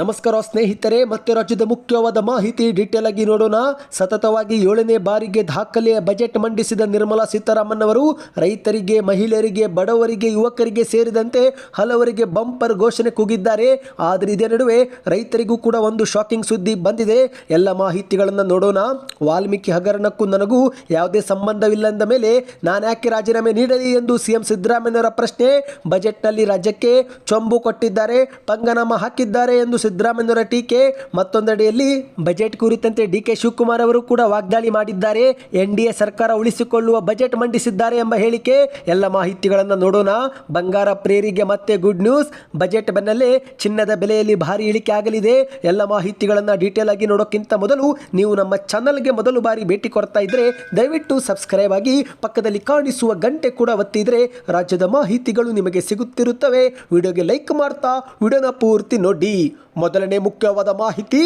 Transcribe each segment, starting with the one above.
ನಮಸ್ಕಾರ ಸ್ನೇಹಿತರೆ, ಮತ್ತೆ ರಾಜ್ಯದ ಮುಖ್ಯವಾದ ಮಾಹಿತಿ ಡೀಟೇಲ್ ಆಗಿ ನೋಡೋಣ. ಸತತವಾಗಿ ಏಳನೇ ಬಾರಿಗೆ ದಾಖಲೆಯ ಬಜೆಟ್ ಮಂಡಿಸಿದ ನಿರ್ಮಲಾ ಸೀತಾರಾಮನ್ ಅವರು, ರೈತರಿಗೆ, ಮಹಿಳೆಯರಿಗೆ, ಬಡವರಿಗೆ, ಯುವಕರಿಗೆ ಸೇರಿದಂತೆ ಹಲವರಿಗೆ ಬಂಪರ್ ಘೋಷಣೆ ಕೂಗಿದ್ದಾರೆ. ಆದರೆ ಇದೇ ನಡುವೆ ರೈತರಿಗೂ ಕೂಡ ಒಂದು ಶಾಕಿಂಗ್ ಸುದ್ದಿ ಬಂದಿದೆ. ಎಲ್ಲ ಮಾಹಿತಿಗಳನ್ನು ನೋಡೋಣ. ವಾಲ್ಮೀಕಿ ಹಗರಣಕ್ಕೂ ನನಗೂ ಯಾವುದೇ ಸಂಬಂಧವಿಲ್ಲ ಮೇಲೆ ನಾನು ಯಾಕೆ ರಾಜೀನಾಮೆ ನೀಡಲಿ ಎಂದು ಸಿಎಂ ಸಿದ್ದರಾಮಯ್ಯನವರ ಪ್ರಶ್ನೆ, ಬಜೆಟ್ನಲ್ಲಿ ರಾಜ್ಯಕ್ಕೆ ಚೊಂಬು ಕೊಟ್ಟಿದ್ದಾರೆ, ಪಂಗನಾಮ ಹಾಕಿದ್ದಾರೆ ಎಂದು ಸಿದ್ದರಾಮಯ್ಯನವರ ಟೀಕೆ ಮತ್ತೊಂದೆಡೆಯಲ್ಲಿ ಬಜೆಟ್ ಕುರಿತಂತೆ ಡಿ ಕೆ ಶಿವಕುಮಾರ್ ಅವರು ಕೂಡ ವಾಗ್ದಾಳಿ ಮಾಡಿದ್ದಾರೆ. ಎನ್ ಡಿ ಸರ್ಕಾರ ಉಳಿಸಿಕೊಳ್ಳುವ ಬಜೆಟ್ ಮಂಡಿಸಿದ್ದಾರೆ ಎಂಬ ಹೇಳಿಕೆ. ಎಲ್ಲ ಮಾಹಿತಿಗಳನ್ನು ನೋಡೋಣ. ಬಂಗಾರ ಪ್ರೇರಿಗೆ ಮತ್ತೆ ಗುಡ್ ನ್ಯೂಸ್. ಬಜೆಟ್ ಬೆನ್ನಲ್ಲೇ ಚಿನ್ನದ ಬೆಲೆಯಲ್ಲಿ ಭಾರಿ ಇಳಿಕೆ ಆಗಲಿದೆ. ಎಲ್ಲ ಮಾಹಿತಿಗಳನ್ನು ಡೀಟೇಲ್ ಆಗಿ ನೋಡೋಕ್ಕಿಂತ ಮೊದಲು ನೀವು ನಮ್ಮ ಚಾನಲ್ಗೆ ಮೊದಲು ಬಾರಿ ಭೇಟಿ ಕೊಡ್ತಾ ಇದ್ರೆ ದಯವಿಟ್ಟು ಸಬ್ಸ್ಕ್ರೈಬ್ ಆಗಿ ಪಕ್ಕದಲ್ಲಿ ಕಾಣಿಸುವ ಗಂಟೆ ಕೂಡ ಒತ್ತಿದ್ರೆ ರಾಜ್ಯದ ಮಾಹಿತಿಗಳು ನಿಮಗೆ ಸಿಗುತ್ತಿರುತ್ತವೆ. ವಿಡಿಯೋಗೆ ಲೈಕ್ ಮಾಡ್ತಾ, ವಿಡಿಯೋನ ಪೂರ್ತಿ ನೋಡಿ. ಮೊದಲನೇ ಮುಖ್ಯವಾದ ಮಾಹಿತಿ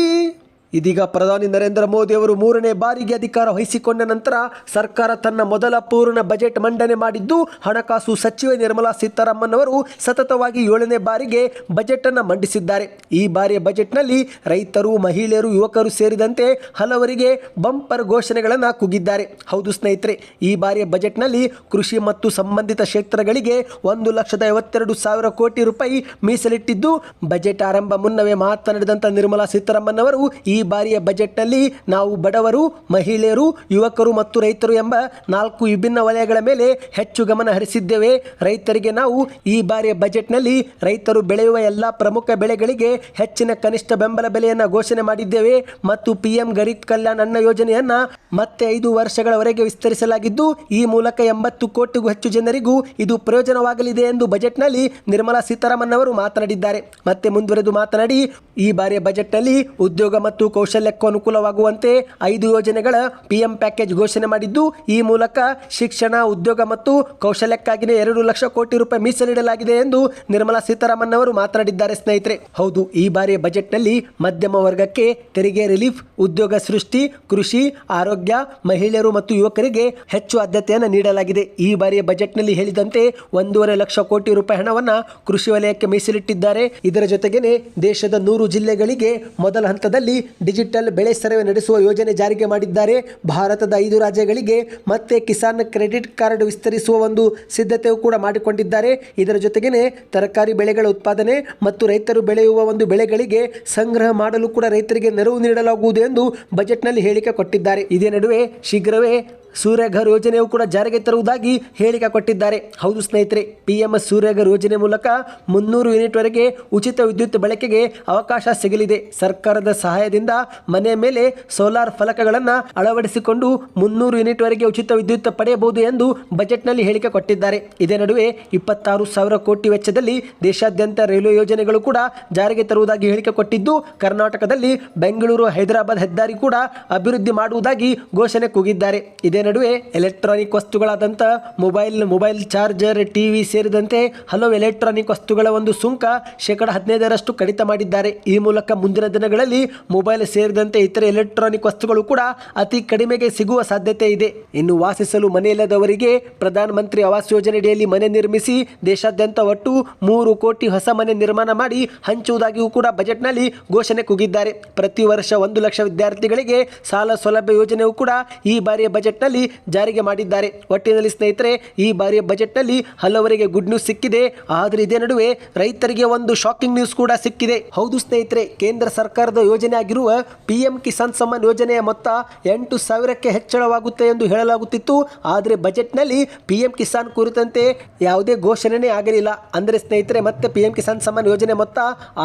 ಇದೀಗ ಪ್ರಧಾನಿ ನರೇಂದ್ರ ಮೋದಿ ಅವರು ಮೂರನೇ ಬಾರಿಗೆ ಅಧಿಕಾರ ವಹಿಸಿಕೊಂಡ ನಂತರ ಸರ್ಕಾರ ತನ್ನ ಮೊದಲ ಪೂರ್ಣ ಬಜೆಟ್ ಮಂಡನೆ ಮಾಡಿದ್ದು, ಹಣಕಾಸು ಸಚಿವೆ ನಿರ್ಮಲಾ ಸೀತಾರಾಮನ್ ಅವರು ಸತತವಾಗಿ ಏಳನೇ ಬಾರಿಗೆ ಬಜೆಟ್ ಅನ್ನು ಮಂಡಿಸಿದ್ದಾರೆ. ಈ ಬಾರಿಯ ಬಜೆಟ್ನಲ್ಲಿ ರೈತರು, ಮಹಿಳೆಯರು, ಯುವಕರು ಸೇರಿದಂತೆ ಹಲವರಿಗೆ ಬಂಪರ್ ಘೋಷಣೆಗಳನ್ನು ಕೂಗಿದ್ದಾರೆ. ಹೌದು ಸ್ನೇಹಿತರೆ, ಈ ಬಾರಿಯ ಬಜೆಟ್ನಲ್ಲಿ ಕೃಷಿ ಮತ್ತು ಸಂಬಂಧಿತ ಕ್ಷೇತ್ರಗಳಿಗೆ ಒಂದು ಲಕ್ಷದ ಐವತ್ತೆರಡು ಸಾವಿರ ಕೋಟಿ ರೂಪಾಯಿ ಮೀಸಲಿಟ್ಟಿದ್ದು, ಬಜೆಟ್ ಆರಂಭ ಮುನ್ನವೇ ಮಾತನಾಡಿದಂಥ ನಿರ್ಮಲಾ ಸೀತಾರಾಮನ್ ಅವರು ಈ ಬಾರಿಯ ಬಜೆಟ್ನಲ್ಲಿ ನಾವು ಬಡವರು, ಮಹಿಳೆಯರು, ಯುವಕರು ಮತ್ತು ರೈತರು ಎಂಬ ನಾಲ್ಕು ವಿಭಿನ್ನ ವಲಯಗಳ ಮೇಲೆ ಹೆಚ್ಚು ಗಮನ ಹರಿಸಿದ್ದೇವೆ. ರೈತರಿಗೆ ನಾವು ಈ ಬಾರಿಯ ಬಜೆಟ್ನಲ್ಲಿ ರೈತರು ಬೆಳೆಯುವ ಎಲ್ಲ ಪ್ರಮುಖ ಬೆಳೆಗಳಿಗೆ ಹೆಚ್ಚಿನ ಕನಿಷ್ಠ ಬೆಂಬಲ ಬೆಲೆಯನ್ನು ಘೋಷಣೆ ಮಾಡಿದ್ದೇವೆ ಮತ್ತು ಪಿಎಂ ಗರೀಬ್ ಕಲ್ಯಾಣ್ ಅನ್ನ ಯೋಜನೆಯನ್ನು ಮತ್ತೆ ಐದು ವರ್ಷಗಳವರೆಗೆ ವಿಸ್ತರಿಸಲಾಗಿದ್ದು, ಈ ಮೂಲಕ ಎಂಬತ್ತು ಕೋಟಿಗೂ ಹೆಚ್ಚು ಜನರಿಗೂ ಇದು ಪ್ರಯೋಜನವಾಗಲಿದೆ ಎಂದು ಬಜೆಟ್ನಲ್ಲಿ ನಿರ್ಮಲಾ ಸೀತಾರಾಮನ್ ಅವರು ಮಾತನಾಡಿದ್ದಾರೆ. ಮತ್ತೆ ಮುಂದುವರೆದು ಮಾತನಾಡಿ ಈ ಬಾರಿಯ ಬಜೆಟ್ನಲ್ಲಿ ಉದ್ಯೋಗ ಮತ್ತು ಕೌಶಲ್ಯಕ್ಕೂ ಅನುಕೂಲವಾಗುವಂತೆ ಐದು ಯೋಜನೆಗಳ ಪಿಎಂ ಪ್ಯಾಕೇಜ್ ಘೋಷಣೆ ಮಾಡಿದ್ದು, ಈ ಮೂಲಕ ಶಿಕ್ಷಣ, ಉದ್ಯೋಗ ಮತ್ತು ಕೌಶಲ್ಯಕ್ಕಾಗಿನೇ ಎರಡು ಲಕ್ಷ ಕೋಟಿ ರೂಪಾಯಿ ಮೀಸಲಿಡಲಾಗಿದೆ ಎಂದು ನಿರ್ಮಲಾ ಸೀತಾರಾಮನ್ ಅವರು ಮಾತನಾಡಿದ್ದಾರೆ ಸ್ನೇಹಿತರೆ. ಹೌದು, ಈ ಬಾರಿಯ ಬಜೆಟ್ನಲ್ಲಿ ಮಧ್ಯಮ ವರ್ಗಕ್ಕೆ ತೆರಿಗೆ ರಿಲೀಫ್, ಉದ್ಯೋಗ ಸೃಷ್ಟಿ, ಕೃಷಿ, ಆರೋಗ್ಯ, ಮಹಿಳೆಯರು ಮತ್ತು ಯುವಕರಿಗೆ ಹೆಚ್ಚು ಆದ್ಯತೆಯನ್ನು ನೀಡಲಾಗಿದೆ. ಈ ಬಾರಿಯ ಬಜೆಟ್ನಲ್ಲಿ ಹೇಳಿದಂತೆ ಒಂದೂವರೆ ಲಕ್ಷ ಕೋಟಿ ರೂಪಾಯಿ ಹಣವನ್ನು ಕೃಷಿ ವಲಯಕ್ಕೆ ಮೀಸಲಿಟ್ಟಿದ್ದಾರೆ. ಇದರ ಜೊತೆಗೆ ದೇಶದ ನೂರು ಜಿಲ್ಲೆಗಳಿಗೆ ಮೊದಲ ಹಂತದಲ್ಲಿ ಡಿಜಿಟಲ್ ಬೆಳೆ ಸರ್ವೆ ನಡೆಸುವ ಯೋಜನೆ ಜಾರಿಗೆ ಮಾಡಿದ್ದಾರೆ. ಭಾರತದ ಐದು ರಾಜ್ಯಗಳಿಗೆ ಮತ್ತೆ ಕಿಸಾನ್ ಕ್ರೆಡಿಟ್ ಕಾರ್ಡ್ ವಿಸ್ತರಿಸುವ ಒಂದು ಸಿದ್ಧತೆಯೂ ಕೂಡ ಮಾಡಿಕೊಂಡಿದ್ದಾರೆ. ಇದರ ಜೊತೆಗೇನೆ ತರಕಾರಿ ಬೆಳೆಗಳ ಉತ್ಪಾದನೆ ಮತ್ತು ರೈತರು ಬೆಳೆಯುವ ಒಂದು ಬೆಳೆಗಳಿಗೆ ಸಂಗ್ರಹ ಮಾಡಲು ಕೂಡ ರೈತರಿಗೆ ನೆರವು ನೀಡಲಾಗುವುದು ಎಂದು ಬಜೆಟ್ನಲ್ಲಿ ಹೇಳಿಕೆ ಕೊಟ್ಟಿದ್ದಾರೆ. ಇದೇ ನಡುವೆ ಶೀಘ್ರವೇ ಸೂರ್ಯಘರ್ ಯೋಜನೆಯು ಕೂಡ ಜಾರಿಗೆ ತರುವುದಾಗಿ ಹೇಳಿಕೆ ಕೊಟ್ಟಿದ್ದಾರೆ. ಹೌದು ಸ್ನೇಹಿತರೆ ಪಿ ಎಂ ಸೂರ್ಯಘರ್ ಯೋಜನೆ ಮೂಲಕ ಮುನ್ನೂರು ಯೂನಿಟ್ವರೆಗೆ ಉಚಿತ ವಿದ್ಯುತ್ ಬಳಕೆಗೆ ಅವಕಾಶ ಸಿಗಲಿದೆ. ಸರ್ಕಾರದ ಸಹಾಯದಿಂದ ಮನೆ ಮೇಲೆ ಸೋಲಾರ್ ಫಲಕಗಳನ್ನು ಅಳವಡಿಸಿಕೊಂಡು ಮುನ್ನೂರು ಯೂನಿಟ್ವರೆಗೆ ಉಚಿತ ವಿದ್ಯುತ್ ಪಡೆಯಬಹುದು ಎಂದು ಬಜೆಟ್ನಲ್ಲಿ ಹೇಳಿಕೆ ಕೊಟ್ಟಿದ್ದಾರೆ. ಇದೇ ನಡುವೆ ಇಪ್ಪತ್ತಾರು ಸಾವಿರ ಕೋಟಿ ವೆಚ್ಚದಲ್ಲಿ ದೇಶಾದ್ಯಂತ ರೈಲ್ವೆ ಯೋಜನೆಗಳು ಕೂಡ ಜಾರಿಗೆ ತರುವುದಾಗಿ ಹೇಳಿಕೆ ಕೊಟ್ಟಿದ್ದು, ಕರ್ನಾಟಕದಲ್ಲಿ ಬೆಂಗಳೂರು, ಹೈದರಾಬಾದ್ ಹೆದ್ದಾರಿ ಕೂಡ ಅಭಿವೃದ್ಧಿ ಮಾಡುವುದಾಗಿ ಘೋಷಣೆ ಕೂಗಿದ್ದಾರೆ. ಇದೇ ನಡುವೆ ಎಲೆಕ್ಟ್ರಾನಿಕ್ ವಸ್ತುಗಳಾದಂಥ ಮೊಬೈಲ್ ಮೊಬೈಲ್ ಚಾರ್ಜರ್, ಟಿವಿ ಸೇರಿದಂತೆ ಹಲವು ಎಲೆಕ್ಟ್ರಾನಿಕ್ ವಸ್ತುಗಳ ಒಂದು ಸುಂಕ ಶೇಕಡ ಹದಿನೈದರಷ್ಟು ಕಡಿತ ಮಾಡಿದ್ದಾರೆ. ಈ ಮೂಲಕ ಮುಂದಿನ ದಿನಗಳಲ್ಲಿ ಮೊಬೈಲ್ ಸೇರಿದಂತೆ ಇತರೆ ಎಲೆಕ್ಟ್ರಾನಿಕ್ ವಸ್ತುಗಳು ಕೂಡ ಅತಿ ಕಡಿಮೆಗೆ ಸಿಗುವ ಸಾಧ್ಯತೆ ಇದೆ. ಇನ್ನು ವಾಸಿಸಲು ಮನೆಯಿಲ್ಲದವರಿಗೆ ಪ್ರಧಾನ ಮಂತ್ರಿ ಆವಾಸ್ ಯೋಜನೆಯಡಿಯಲ್ಲಿ ಮನೆ ನಿರ್ಮಿಸಿ ದೇಶಾದ್ಯಂತ ಒಟ್ಟು ಮೂರು ಕೋಟಿ ಹೊಸ ಮನೆ ನಿರ್ಮಾಣ ಮಾಡಿ ಹಂಚುವುದಾಗಿಯೂ ಕೂಡ ಬಜೆಟ್ನಲ್ಲಿ ಘೋಷಣೆ ಕೂಗಿದ್ದಾರೆ. ಪ್ರತಿ ವರ್ಷ ಒಂದು ಲಕ್ಷ ವಿದ್ಯಾರ್ಥಿಗಳಿಗೆ ಸಾಲ ಸೌಲಭ್ಯ ಯೋಜನೆಯೂ ಕೂಡ ಈ ಬಾರಿಯ ಬಜೆಟ್ನಲ್ಲಿ ಜಾರಿಗೆ ಮಾಡಿದ್ದಾರೆ. ಒಟ್ಟಿನಲ್ಲಿ ಸ್ನೇಹಿತರೆ, ಈ ಬಾರಿಯ ಬಜೆಟ್ನಲ್ಲಿ ಹಲವರಿಗೆ ಗುಡ್ ನ್ಯೂಸ್ ಸಿಕ್ಕಿದೆ. ಆದರೆ ಇದೇ ನಡುವೆ ರೈತರಿಗೆ ಒಂದು ಶಾಕಿಂಗ್ ನ್ಯೂಸ್ ಕೂಡ ಸಿಕ್ಕಿದೆ. ಹೌದು ಸ್ನೇಹಿತರೆ, ಕೇಂದ್ರ ಸರ್ಕಾರದ ಯೋಜನೆ ಆಗಿರುವ ಪಿಎಂ ಕಿಸಾನ್ ಸಮ್ಮಾನ್ ಯೋಜನೆಯ ಮೊತ್ತ ಎಂಟು ಸಾವಿರಕ್ಕೆ ಹೆಚ್ಚಳವಾಗುತ್ತೆ ಎಂದು ಹೇಳಲಾಗುತ್ತಿತ್ತು. ಆದರೆ ಬಜೆಟ್ನಲ್ಲಿ ಪಿಎಂ ಕಿಸಾನ್ ಕುರಿತಂತೆ ಯಾವುದೇ ಘೋಷಣೆ ಆಗಲಿಲ್ಲ. ಅಂದರೆ ಸ್ನೇಹಿತರೆ, ಮತ್ತೆ ಪಿಎಂ ಕಿಸಾನ್ ಸಮ್ಮಾನ್ ಯೋಜನೆ ಮೊತ್ತ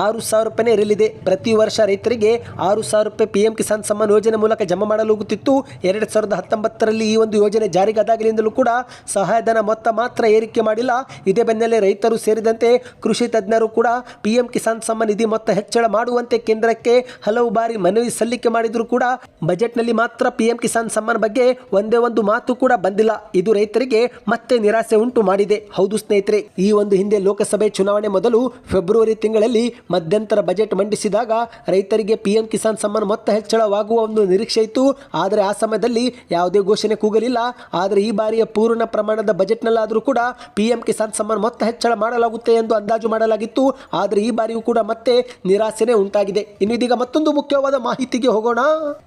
ಆರು ಸಾವಿರ ರೂಪಾಯಿನೇ ಇರಲಿದೆ. ಪ್ರತಿ ವರ್ಷ ರೈತರಿಗೆ ಆರು ಸಾವಿರ ರೂಪಾಯಿ ಪಿಎಂ ಕಿಸಾನ್ ಸಮ್ಮಾನ್ ಯೋಜನೆ ಮೂಲಕ ಜಮಾ ಮಾಡಲಾಗುತ್ತಿತ್ತು. ಎರಡು ಸಾವಿರದ ಹತ್ತೊಂಬತ್ತರಲ್ಲಿ ಈ ಒಂದು ಯೋಜನೆ ಜಾರಿಗಾದಾಗಲಿಂದಲೂ ಕೂಡ ಸಹಾಯಧನ ಮೊತ್ತ ಮಾತ್ರ ಏರಿಕೆ ಮಾಡಿಲ್ಲ. ಇದೇ ಬೆನ್ನಲ್ಲೇ ರೈತರು ಸೇರಿದಂತೆ ಕೃಷಿ ತಜ್ಞರು ಕೂಡ ಪಿಎಂ ಕಿಸಾನ್ ಸಮ್ಮಾನ್ ನಿಧಿ ಮೊತ್ತ ಹೆಚ್ಚಳ ಮಾಡುವಂತೆ ಕೇಂದ್ರಕ್ಕೆ ಹಲವು ಬಾರಿ ಮನವಿ ಸಲ್ಲಿಕೆ ಮಾಡಿದರೂ ಕೂಡ ಬಜೆಟ್ನಲ್ಲಿ ಮಾತ್ರ ಪಿಎಂ ಕಿಸಾನ್ ಸಮ್ಮಾನ್ ಬಗ್ಗೆ ಒಂದೇ ಒಂದು ಮಾತು ಕೂಡ ಬಂದಿಲ್ಲ. ಇದು ರೈತರಿಗೆ ಮತ್ತೆ ನಿರಾಸೆ ಉಂಟು ಮಾಡಿದೆ. ಹೌದು ಸ್ನೇಹಿತರೆ, ಈ ಒಂದು ಹಿಂದೆ ಲೋಕಸಭೆ ಚುನಾವಣೆ ಮೊದಲು ಫೆಬ್ರವರಿ ತಿಂಗಳಲ್ಲಿ ಮಧ್ಯಂತರ ಬಜೆಟ್ ಮಂಡಿಸಿದಾಗ ರೈತರಿಗೆ ಪಿಎಂ ಕಿಸಾನ್ ಸಮ್ಮಾನ್ ಮೊತ್ತ ಹೆಚ್ಚಳವಾಗುವ ಒಂದು ನಿರೀಕ್ಷೆ ಇತ್ತು. ಆದರೆ ಆ ಸಮಯದಲ್ಲಿ ಯಾವುದೇ ಘೋಷಣೆ ಘೋಷಣೆ ಕೂಗಲಿಲ್ಲ, ಆದರೆ ಈ ಬಾರಿಯ ಪೂರ್ಣ ಪ್ರಮಾಣದ ಬಜೆಟ್ನಲ್ಲಾದರೂ ಕೂಡ ಪಿಎಂ ಕಿಸಾನ್ ಸಮ್ಮಾನ್ ಮೊತ್ತ ಹೆಚ್ಚಳ ಮಾಡಲಾಗುತ್ತೆ ಎಂದು ಅಂದಾಜು ಮಾಡಲಾಗಿತ್ತು. ಆದರೆ ಈ ಬಾರಿಯೂ ಕೂಡ ಮತ್ತೆ ನಿರಾಸೆನೆ ಉಂಟಾಗಿದೆ. ಇನ್ನು ಇದೀಗ ಮತ್ತೊಂದು ಮುಖ್ಯವಾದ ಮಾಹಿತಿಗೆ ಹೋಗೋಣ.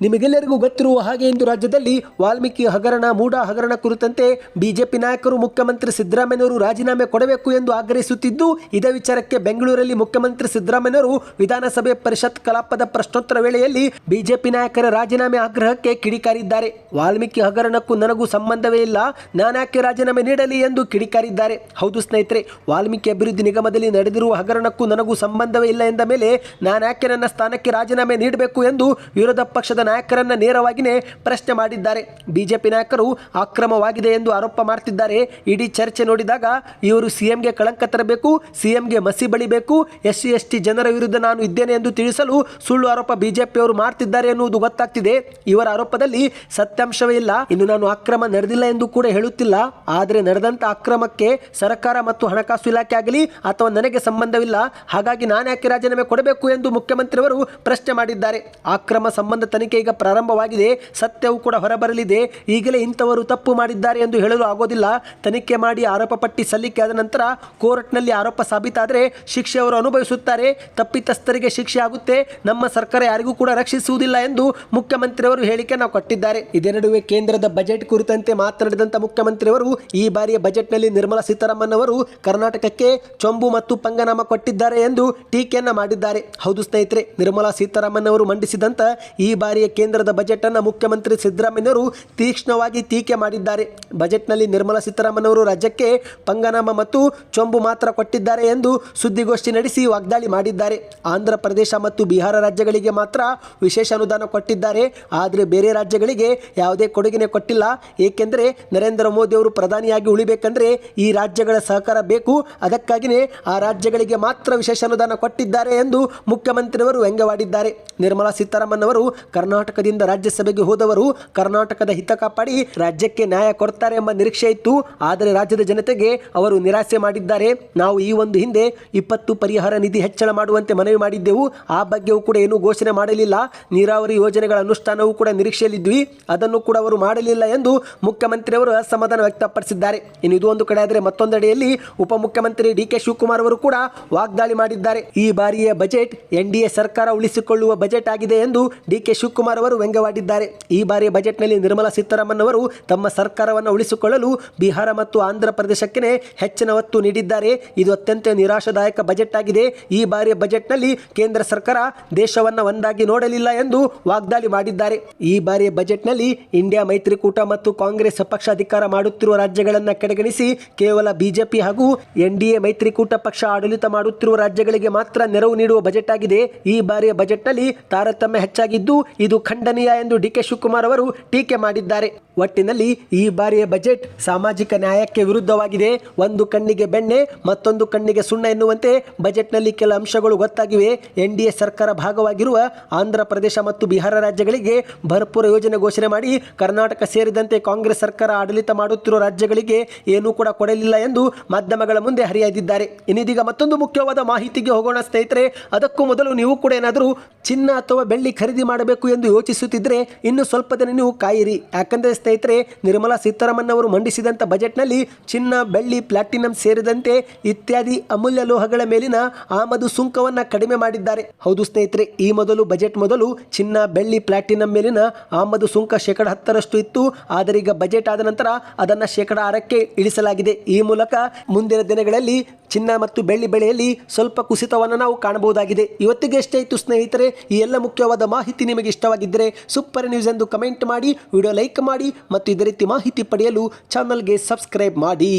ನಿಮಗೆಲ್ಲರಿಗೂ ಗೊತ್ತಿರುವ ಹಾಗೆ ಇಂದು ರಾಜ್ಯದಲ್ಲಿ ವಾಲ್ಮೀಕಿ ಹಗರಣ ಮೂಡ ಹಗರಣ ಕುರಿತಂತೆ ಬಿಜೆಪಿ ನಾಯಕರು ಮುಖ್ಯಮಂತ್ರಿ ಸಿದ್ದರಾಮಯ್ಯವರು ರಾಜೀನಾಮೆ ಕೊಡಬೇಕು ಎಂದು ಆಗ್ರಹಿಸುತ್ತಿದ್ದು, ಇದೇ ವಿಚಾರಕ್ಕೆ ಬೆಂಗಳೂರಲ್ಲಿ ಮುಖ್ಯಮಂತ್ರಿ ಸಿದ್ದರಾಮಯ್ಯವರು ವಿಧಾನಸಭೆ ಪರಿಷತ್ ಕಲಾಪದ ಪ್ರಶ್ನೋತ್ತರ ವೇಳೆಯಲ್ಲಿ ಬಿಜೆಪಿ ನಾಯಕರ ರಾಜೀನಾಮೆ ಆಗ್ರಹಕ್ಕೆ ಕಿಡಿಕಾರಿದ್ದಾರೆ. ವಾಲ್ಮೀಕಿ ಹಗರಣಕ್ಕೂ ನನಗೂ ಸಂಬಂಧವೇ ಇಲ್ಲ. ನಾನಾಕೆ ರಾಜೀನಾಮೆ ನೀಡಲಿ ಎಂದು ಕಿಡಿಕಾರಿದ್ದಾರೆ. ಹೌದು ಸ್ನೇಹಿತರೆ, ವಾಲ್ಮೀಕಿ ಅಭಿವೃದ್ಧಿ ನಿಗಮದಲ್ಲಿ ನಡೆದಿರುವ ಹಗರಣಕ್ಕೂ ನನಗೂ ಸಂಬಂಧವೇ ಇಲ್ಲ ಎಂದ ಮೇಲೆ ನಾನಾಕೆ ನನ್ನ ಸ್ಥಾನಕ್ಕೆ ರಾಜೀನಾಮೆ ನೀಡಬೇಕು ಎಂದು ವಿರೋಧ ಪಕ್ಷದ ನಾಯಕರನ್ನ ನೇರವಾಗಿಯೇ ಪ್ರಶ್ನೆ ಮಾಡಿದ್ದಾರೆ. ಬಿಜೆಪಿ ನಾಯಕರು ಅಕ್ರಮವಾಗಿದೆ ಎಂದು ಆರೋಪ ಮಾಡ್ತಿದ್ದಾರೆ. ಇಡೀ ಚರ್ಚೆ ನೋಡಿದಾಗ ಇವರು ಸಿಎಂಗೆ ಕಳಂಕ ತರಬೇಕು, ಸಿಎಂಗೆ ಮಸಿ ಬಳಿಬೇಕು ಎಸ್ ಸಿ ಜನರ ವಿರುದ್ಧ ನಾನು ಇದ್ದೇನೆ ಎಂದು ತಿಳಿಸಲು ಸುಳ್ಳು ಆರೋಪ ಬಿಜೆಪಿಯವರು ಮಾಡ್ತಿದ್ದಾರೆ ಎನ್ನುವುದು ಗೊತ್ತಾಗ್ತಿದೆ. ಇವರ ಆರೋಪದಲ್ಲಿ ಸತ್ಯಾಂಶವೇ ಇಲ್ಲ. ಇನ್ನು ನಾನು ಅಕ್ರಮ ನಡೆದಿಲ್ಲ ಎಂದು ಕೂಡ ಹೇಳುತ್ತಿಲ್ಲ. ಆದರೆ ನಡೆದಂತ ಅಕ್ರಮಕ್ಕೆ ಸರ್ಕಾರ ಮತ್ತು ಹಣಕಾಸು ಇಲಾಖೆ ಆಗಲಿ ಅಥವಾ ನನಗೆ ಸಂಬಂಧವಿಲ್ಲ. ಹಾಗಾಗಿ ನಾನು ಯಾಕೆ ರಾಜೀನಾಮೆ ಕೊಡಬೇಕು ಎಂದು ಮುಖ್ಯಮಂತ್ರಿಯವರು ಪ್ರಶ್ನೆ ಮಾಡಿದ್ದಾರೆ. ಅಕ್ರಮ ಸಂಬಂಧ ತನಿಖೆ ಈಗ ಪ್ರಾರಂಭವಾಗಿದೆ. ಸತ್ಯವು ಕೂಡ ಹೊರಬರಲಿದೆ. ಈಗಲೇ ಇಂಥವರು ತಪ್ಪು ಮಾಡಿದ್ದಾರೆ ಎಂದು ಹೇಳಲು ಆಗೋದಿಲ್ಲ. ತನಿಖೆ ಮಾಡಿ ಆರೋಪ ಪಟ್ಟಿ ಸಲ್ಲಿಕೆ ಆದ ನಂತರ ಕೋರ್ಟ್ನಲ್ಲಿ ಆರೋಪ ಸಾಬೀತಾದರೆ ಶಿಕ್ಷೆ ಅವರು ಅನುಭವಿಸುತ್ತಾರೆ. ತಪ್ಪಿತಸ್ಥರಿಗೆ ಶಿಕ್ಷೆ ಆಗುತ್ತೆ. ನಮ್ಮ ಸರ್ಕಾರ ಯಾರಿಗೂ ಕೂಡ ರಕ್ಷಿಸುವುದಿಲ್ಲ ಎಂದು ಮುಖ್ಯಮಂತ್ರಿಯವರು ಹೇಳಿಕೆ ನಾವು ಕೊಟ್ಟಿದ್ದಾರೆ. ಇದೇ ನಡುವೆ ಕೇಂದ್ರದ ಬಜೆಟ್ ಕುರಿತಂತೆ ಮಾತನಾಡಿದಂತ ಮುಖ್ಯಮಂತ್ರಿಯವರು, ಈ ಬಾರಿಯ ಬಜೆಟ್ನಲ್ಲಿ ನಿರ್ಮಲಾ ಸೀತಾರಾಮನ್ ಅವರು ಕರ್ನಾಟಕಕ್ಕೆ ಚೊಂಬು ಮತ್ತು ಪಂಗನಾಮ ಕೊಟ್ಟಿದ್ದಾರೆ ಎಂದು ಟೀಕೆಯನ್ನು ಮಾಡಿದ್ದಾರೆ. ಹೌದು ಸ್ನೇಹಿತರೆ, ನಿರ್ಮಲಾ ಸೀತಾರಾಮನ್ ಅವರು ಮಂಡಿಸಿದಂತ ಈ ಬಾರಿಯ ಕೇಂದ್ರದ ಬಜೆಟ್ ಅನ್ನು ಮುಖ್ಯಮಂತ್ರಿ ಸಿದ್ದರಾಮಯ್ಯವರು ತೀಕ್ಷ್ಣವಾಗಿ ಟೀಕೆ ಮಾಡಿದ್ದಾರೆ. ಬಜೆಟ್ನಲ್ಲಿ ನಿರ್ಮಲಾ ಸೀತಾರಾಮನ್ ಅವರು ರಾಜ್ಯಕ್ಕೆ ಪಂಗನಾಮ ಮತ್ತು ಚೊಂಬು ಮಾತ್ರ ಕೊಟ್ಟಿದ್ದಾರೆ ಎಂದು ಸುದ್ದಿಗೋಷ್ಠಿ ನಡೆಸಿ ವಾಗ್ದಾಳಿ ಮಾಡಿದ್ದಾರೆ. ಆಂಧ್ರ ಪ್ರದೇಶ ಮತ್ತು ಬಿಹಾರ ರಾಜ್ಯಗಳಿಗೆ ಮಾತ್ರ ವಿಶೇಷ ಅನುದಾನ ಕೊಟ್ಟಿದ್ದಾರೆ. ಆದರೆ ಬೇರೆ ರಾಜ್ಯಗಳಿಗೆ ಯಾವುದೇ ಕೊಡುಗೆನೆ ಕೊಟ್ಟಿಲ್ಲ ಏಕೆಂದರೆ ನರೇಂದ್ರ ಮೋದಿ ಅವರು ಪ್ರಧಾನಿಯಾಗಿ ಉಳಿಬೇಕಂದ್ರೆ ಈ ರಾಜ್ಯಗಳ ಸಹಕಾರ ಬೇಕು. ಅದಕ್ಕಾಗಿಯೇ ಆ ರಾಜ್ಯಗಳಿಗೆ ಮಾತ್ರ ವಿಶೇಷ ಅನುದಾನ ಕೊಟ್ಟಿದ್ದಾರೆ ಎಂದು ಮುಖ್ಯಮಂತ್ರಿಯವರು ವ್ಯಂಗ್ಯವಾಡಿದ್ದಾರೆ. ನಿರ್ಮಲಾ ಸೀತಾರಾಮನ್ ಅವರು ಕರ್ನಾಟಕದಿಂದ ರಾಜ್ಯಸಭೆಗೆ ಹೋದವರು ಕರ್ನಾಟಕದ ಹಿತ ಕಾಪಾಡಿ ರಾಜ್ಯಕ್ಕೆ ನ್ಯಾಯ ಕೊಡ್ತಾರೆ ಎಂಬ ನಿರೀಕ್ಷೆ ಇತ್ತು. ಆದರೆ ರಾಜ್ಯದ ಜನತೆಗೆ ಅವರು ನಿರಾಸೆ ಮಾಡಿದ್ದಾರೆ. ನಾವು ಈ ಒಂದು ಹಿಂದೆ ಇಪ್ಪತ್ತು ಪರಿಹಾರ ನಿಧಿ ಹೆಚ್ಚಳ ಮಾಡುವಂತೆ ಮನವಿ ಮಾಡಿದ್ದೆವು. ಆ ಬಗ್ಗೆಯೂ ಕೂಡ ಏನೂ ಘೋಷಣೆ ಮಾಡಲಿಲ್ಲ. ನೀರಾವರಿ ಯೋಜನೆಗಳ ಅನುಷ್ಠಾನವೂ ಕೂಡ ನಿರೀಕ್ಷೆಯಲ್ಲಿದ್ವಿ. ಅದನ್ನು ಕೂಡ ಅವರು ಮಾಡಲಿಲ್ಲ ಎಂದು ಮುಖ್ಯಮಂತ್ರಿಯವರು ಅಸಮಾಧಾನ ವ್ಯಕ್ತಪಡಿಸಿದ್ದಾರೆ. ಇನ್ನು ಇದು ಒಂದು ಕಡೆ ಆದರೆ ಮತ್ತೊಂದೆಡೆಯಲ್ಲಿ ಉಪಮುಖ್ಯಮಂತ್ರಿ ಡಿ ಕೆ ಶಿವಕುಮಾರ್ ಅವರು ಕೂಡ ವಾಗ್ದಾಳಿ ಮಾಡಿದ್ದಾರೆ. ಈ ಬಾರಿಯ ಬಜೆಟ್ ಎನ್ ಡಿ ಸರ್ಕಾರ ಉಳಿಸಿಕೊಳ್ಳುವ ಬಜೆಟ್ ಆಗಿದೆ ಎಂದು ಡಿ ಕೆ ಶಿವಕುಮಾರ್ ಅವರು ವ್ಯಂಗ್ಯವಾಡಿದ್ದಾರೆ. ಈ ಬಾರಿಯ ಬಜೆಟ್ನಲ್ಲಿ ನಿರ್ಮಲಾ ಸೀತಾರಾಮನ್ ಅವರು ತಮ್ಮ ಸರ್ಕಾರವನ್ನು ಉಳಿಸಿಕೊಳ್ಳಲು ಬಿಹಾರ ಮತ್ತು ಆಂಧ್ರ ಪ್ರದೇಶಕ್ಕೆ ಹೆಚ್ಚಿನ ಒತ್ತು ನೀಡಿದ್ದಾರೆ. ಇದು ಅತ್ಯಂತ ನಿರಾಶಾದಾಯಕ ಬಜೆಟ್ ಆಗಿದೆ. ಈ ಬಾರಿಯ ಬಜೆಟ್ನಲ್ಲಿ ಕೇಂದ್ರ ಸರ್ಕಾರ ದೇಶವನ್ನು ಒಂದಾಗಿ ನೋಡಲಿಲ್ಲ ಎಂದು ವಾಗ್ದಾಳಿ ಮಾಡಿದ್ದಾರೆ. ಈ ಬಾರಿಯ ಬಜೆಟ್ನಲ್ಲಿ ಇಂಡಿಯಾ ಮೈತ್ರಿಕೂಟ ಮತ್ತು ಕಾಂಗ್ರೆಸ್ ಪಕ್ಷ ಅಧಿಕಾರ ಮಾಡುತ್ತಿರುವ ರಾಜ್ಯಗಳನ್ನು ಕಡೆಗಣಿಸಿ ಕೇವಲ ಬಿಜೆಪಿ ಹಾಗೂ ಎನ್ಡಿಎ ಮೈತ್ರಿಕೂಟ ಪಕ್ಷ ಆಡಳಿತ ಮಾಡುತ್ತಿರುವ ರಾಜ್ಯಗಳಿಗೆ ಮಾತ್ರ ನೆರವು ನೀಡುವ ಬಜೆಟ್ ಆಗಿದೆ. ಈ ಬಾರಿಯ ಬಜೆಟ್ನಲ್ಲಿ ತಾರತಮ್ಯ ಹೆಚ್ಚಾಗಿದ್ದು ಇದು ಖಂಡನೀಯ ಎಂದು ಡಿಕೆ ಶಿವಕುಮಾರ್ ಅವರು ಟೀಕೆ ಮಾಡಿದ್ದಾರೆ. ಒಟ್ಟಿನಲ್ಲಿ ಈ ಬಾರಿಯ ಬಜೆಟ್ ಸಾಮಾಜಿಕ ನ್ಯಾಯಕ್ಕೆ ವಿರುದ್ಧವಾಗಿದೆ. ಒಂದು ಕಣ್ಣಿಗೆ ಬೆಣ್ಣೆ, ಮತ್ತೊಂದು ಕಣ್ಣಿಗೆ ಸುಣ್ಣ ಎನ್ನುವಂತೆ ಬಜೆಟ್ನಲ್ಲಿ ಕೆಲ ಅಂಶಗಳು ಗೊತ್ತಾಗಿವೆ. ಎನ್ ಡಿ ಎ ಸರ್ಕಾರ ಭಾಗವಾಗಿರುವ ಆಂಧ್ರ ಪ್ರದೇಶ ಮತ್ತು ಬಿಹಾರ ರಾಜ್ಯಗಳಿಗೆ ಭರ್ಪೂರ ಯೋಜನೆ ಘೋಷಣೆ ಮಾಡಿ ಕರ್ನಾಟಕ ಸೇರಿದಂತೆ ಕಾಂಗ್ರೆಸ್ ಸರ್ಕಾರ ಆಡಳಿತ ಮಾಡುತ್ತಿರುವ ರಾಜ್ಯಗಳಿಗೆ ಏನೂ ಕೂಡ ಕೊಡಲಿಲ್ಲ ಎಂದು ಮಾಧ್ಯಮಗಳ ಮುಂದೆ ಹರಿಯಾದಿದ್ದಾರೆ ಇನ್ನಿದೀಗ ಮತ್ತೊಂದು ಮುಖ್ಯವಾದ ಮಾಹಿತಿಗೆ ಹೋಗೋಣ ಸ್ನೇಹಿತರೆ, ಅದಕ್ಕೂ ಮೊದಲು ನೀವು ಕೂಡ ಏನಾದರೂ ಚಿನ್ನ ಅಥವಾ ಬೆಳ್ಳಿ ಖರೀದಿ ಮಾಡಬೇಕು ಎಂದು ಯೋಚಿಸುತ್ತಿದ್ದರೆ ಇನ್ನು ಸ್ವಲ್ಪ ದಿನ ನೀವು ಕಾಯಿರಿ. ಯಾಕಂದರೆ ಸ್ನೇಹಿತರೆ, ನಿರ್ಮಲಾ ಸೀತಾರಾಮನ್ ಅವರು ಮಂಡಿಸಿದಂಥ ಬಜೆಟ್ನಲ್ಲಿ ಚಿನ್ನ, ಬೆಳ್ಳಿ, ಪ್ಲಾಟಿನಂ ಸೇರಿದಂತೆ ಇತ್ಯಾದಿ ಅಮೂಲ್ಯ ಲೋಹಗಳ ಮೇಲಿನ ಆಮದು ಸುಂಕವನ್ನು ಕಡಿಮೆ ಮಾಡಿದ್ದಾರೆ. ಹೌದು ಸ್ನೇಹಿತರೆ, ಈ ಮೊದಲು ಬಜೆಟ್ ಮೊದಲು ಚಿನ್ನ, ಬೆಳ್ಳಿ, ಪ್ಲಾಟಿನಂ ಮೇಲಿನ ಆಮದು ಸುಂಕ ಶೇಕಡ ಹತ್ತರಷ್ಟು ಇತ್ತು. ಆದರೆ ಈಗ ಬಜೆಟ್ ಆದ ನಂತರ ಅದನ್ನು ಶೇಕಡ ಆರಕ್ಕೆ ಇಳಿಸಲಾಗಿದೆ. ಈ ಮೂಲಕ ಮುಂದಿನ ದಿನಗಳಲ್ಲಿ ಚಿನ್ನ ಮತ್ತು ಬೆಳ್ಳಿ ಬೆಳೆಯಲ್ಲಿ ಸ್ವಲ್ಪ ಕುಸಿತವನ್ನು ನಾವು ಕಾಣಬಹುದಾಗಿದೆ. ಇವತ್ತಿಗೆ ಎಷ್ಟೇ ಇತ್ತು ಸ್ನೇಹಿತರೆ, ಈ ಎಲ್ಲ ಮುಖ್ಯವಾದ ಮಾಹಿತಿ ನಿಮಗೆ ಇಷ್ಟವಾಗಿದ್ದರೆ ಸೂಪರ್ ನ್ಯೂಸ್ ಎಂದು ಕಮೆಂಟ್ ಮಾಡಿ, ವಿಡಿಯೋ ಲೈಕ್ ಮಾಡಿ ಮತ್ತು ಇದೇ ರೀತಿ ಮಾಹಿತಿ ಪಡೆಯಲು ಚಾನಲ್ಗೆ ಸಬ್ಸ್ಕ್ರೈಬ್ ಮಾಡಿ.